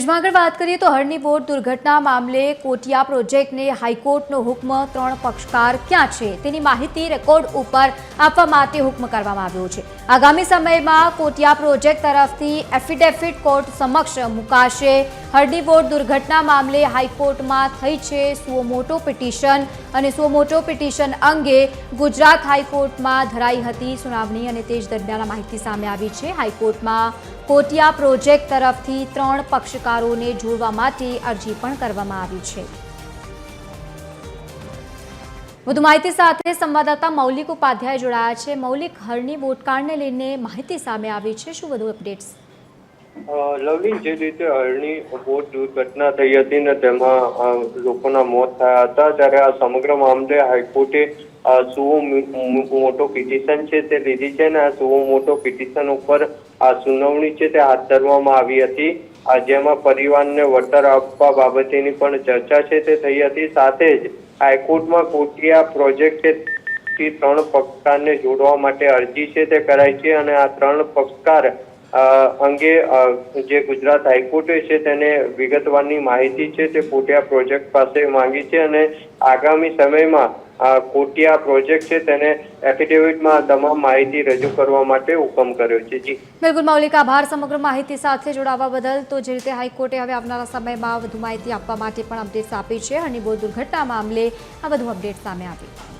બીજમાં આગળ વાત કરીએ તો હરની બોટ દુર્ઘટના મામલે કોટિયા પ્રોજેક્ટને હાઈકોર્ટનો હુકમ ત્રણ પક્ષકાર ક્યાં છે તેની માહિતી રેકોર્ડ ઉપર આપવા માટે હુકમ કરવામાં આવ્યો છે. આગામી સમયમાં કોટિયા પ્રોજેક્ટ તરફથી એફિડેવિટ કોર્ટ સમક્ષ મુકાશે. હરની બોટ દુર્ઘટના મામલે હાઈકોર્ટમાં થઈ છે સુઓમોટો પિટિશન અને સુઓમોટો પિટિશન અંગે ગુજરાત હાઈકોર્ટમાં ધરાઈ હતી સુનાવણી અને તે જ દરમિયાન માહિતી સામે આવી છે. હાઈકોર્ટમાં કોટિયા પ્રોજેક્ટ તરફથી ત્રણ પક્ષકારોને જોડવા માટે અરજી પણ કરવામાં આવી છે. વધુ માહિતી સાથે સંવાદદાતા મૌલિક ઉપાધ્યાય જોડાયા છે. મૌલિક હરની બોટકાંડને લઈને માહિતી સામે આવી છે. શું વધુ અપડેટ્સ? લવલી, જે રીતે હરણી બોટ દુર્ઘટના થઈ હતી ને તેમાં લોકોના મોત થયા હતા, ત્યારે આ સમગ્ર મામલે હાઈકોર્ટે સુઓ મોટો પિટિશન છે તે લીધી છે ને આ સુઓ મોટો પિટિશન ઉપર આ સુનાવણી છે તે હાથ ધરવામાં આવી હતી. જેમાં પરિવારને વળતર આપવા બાબતેની પણ ચર્ચા છે તે થઈ હતી. સાથે જ હાઈકોર્ટમાં કોટિયા પ્રોજેક્ટથી ત્રણ પક્ષકારને જોડવા માટે અરજી છે તે કરાઈ છે અને આ ત્રણ પક્ષકાર અંગે જે ગુજરાત હાઈકોર્ટે છે તેને વિગતવારની માહિતી છે તે કોટિયા પ્રોજેક્ટ પાસે માંગી છે અને આગામી સમયમાં આ કોટિયા પ્રોજેક્ટ છે તેને એફિડેવિટમાં તમામ માહિતી રજૂ કરવા માટે હુકમ કર્યો છે. જી. બિલકુલ મૌલિક આભાર. સમગ્ર માહિતી સાથે જોડાવા બદલ તો જે રીતે હાઈકોર્ટે હવે આવનારા સમયમાં વધુ માહિતી આપવા માટે પણ અપડેટ્સ આપી છે અને બોટ દુર્ઘટના મામલે આ વધુ અપડેટ સામે આવી.